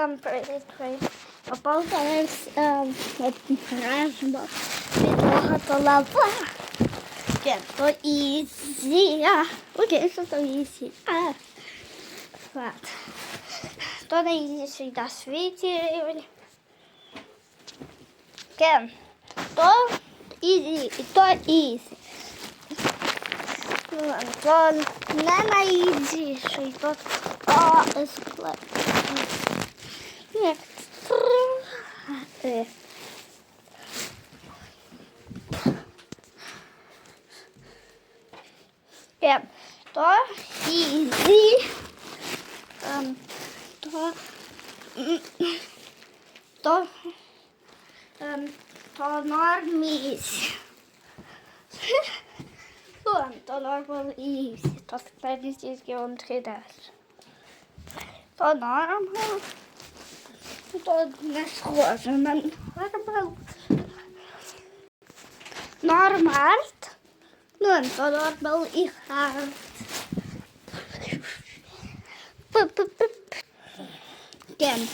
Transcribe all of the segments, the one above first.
Ем, привіт, привіт. Попав зараз ем, ображено. Підлога то лава. Ке, то ізі. Окей, що то ізі. Ладно. То не ізі на світі. Кен, то ізі, і то ізі. Ну, То не найізіший, то а, есплет. Як е. Е, То ізі. Ем, То м, то ем, то нормісь. Ладно, то норм ізі. То складність ізі он 3D. То норм. То не схоже на нормал. Нормарт. Ну, то нормал і хард. П-п-п. Кем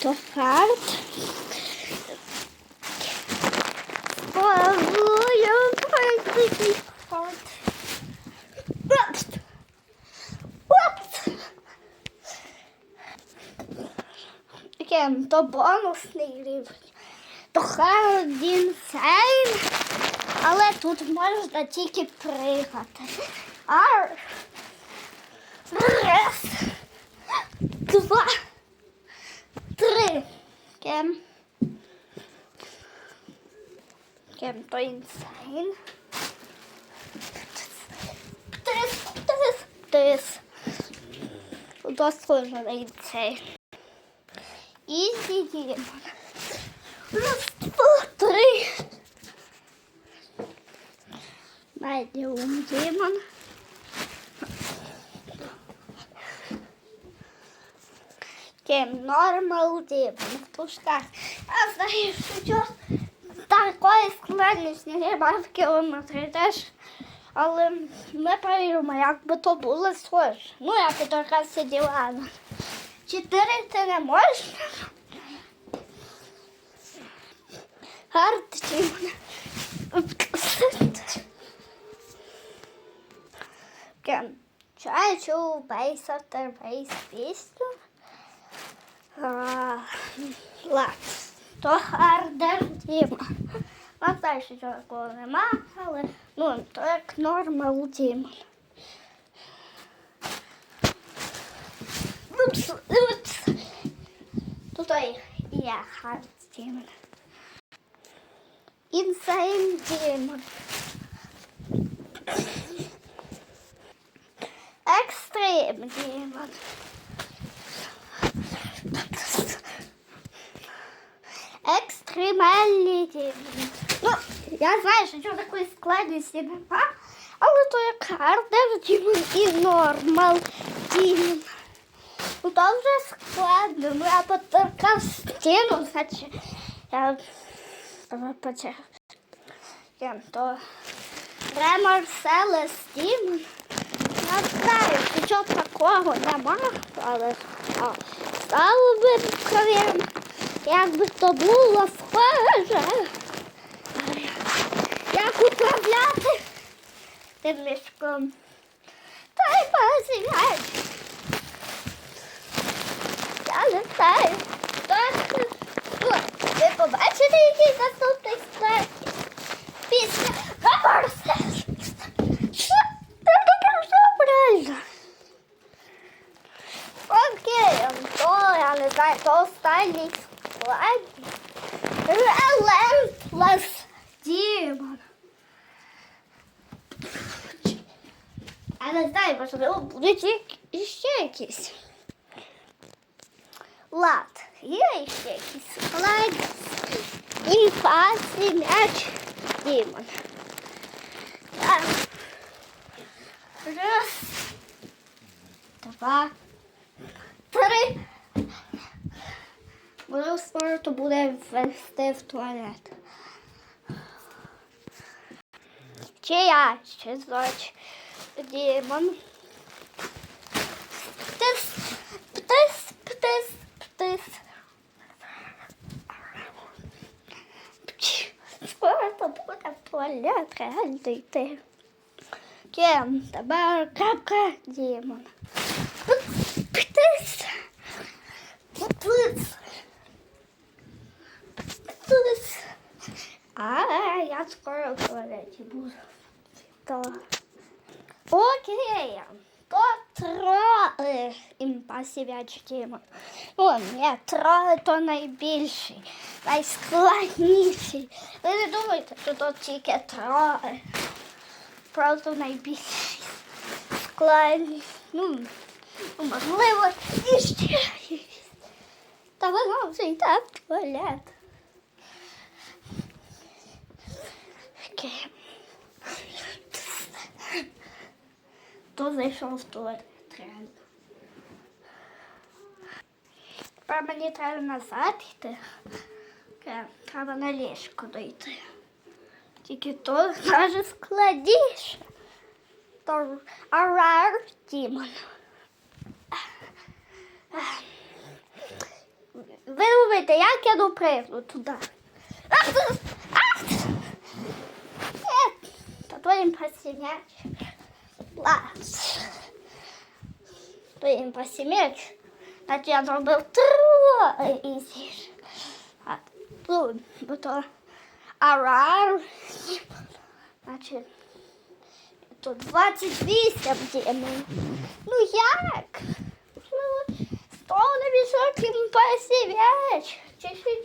Кем то бонусний рівень. То хард інсейн. Але тут можна тільки пригати. Ар. Раз. Два. Три. Кем. Кем то інсейн. Тис, тис, тис. Дослужений цей. Ізі дімон. Раз, два, три. Медіум демон. Кем нормал демон. Пушка. А знаєш, що такої складності немає в кілометрі теж. Але ми перевіримо, як би то було схоже. Ну, як і така сиділа. Чотири ти не демон. Кен. Чай чув бейс автор бейс пісню. Ладно. То хардер Діма. А далі такого нема, але ну, то як нормал Діма. Упс, упс. Тут і є хард Діма. Інсейн Діма. Екстрим демон. Екстремальний демон. Ну, я знаю, що такої складності нема, але то як хардер демон і нормал демон. Вже складно. Ну, я поторкав стіну, значить, я почав. То Ремор Селес Демон. Я знаю, нічого такого нема, але стало би провіримо, якби то було схоже. Як управляти тим мішком. Та й позігай. Знаю. Так, ну, ви побачите, який наступний склад? Після Селес. Що? Правильно. Окей, то я не знаю, то останній склад. Relentless Demon. Я знаю, можливо, будуть іще якісь. Лад, є ще якісь склад. Інфасі м'яч Демон. Так. Раз, два, три. Можливо, скоро то буде ввести в туалет. Чи я ще зоч демон. Реально йти. Кем тебе крапка Дімон. Птиць. Птиць. Птиць. А, я скоро туалеті буду. Окей. То троє імпасів'яч Дімон. О, ні, троє то найбільший, найскладніший. Ви не думайте, що то тільки троє. Просто найбільший складний. Ну, ну, можливо, і ще. є. Та воно вже йде в туалет. Окей. Хто зайшов в туалет? Тепер мені треба назад йти. Треба на ліжко дойти. Тільки то навіть складніше. То арар Дімон. Ви думаєте, як я допригну туди? Та то їм посім'яч. Лас. То їм посім'яч. Значить я зробив троє тут, бо то арар. Значить, то 28 дімон. Ну як? Ну, Сто на високим посів'яч. Чи ще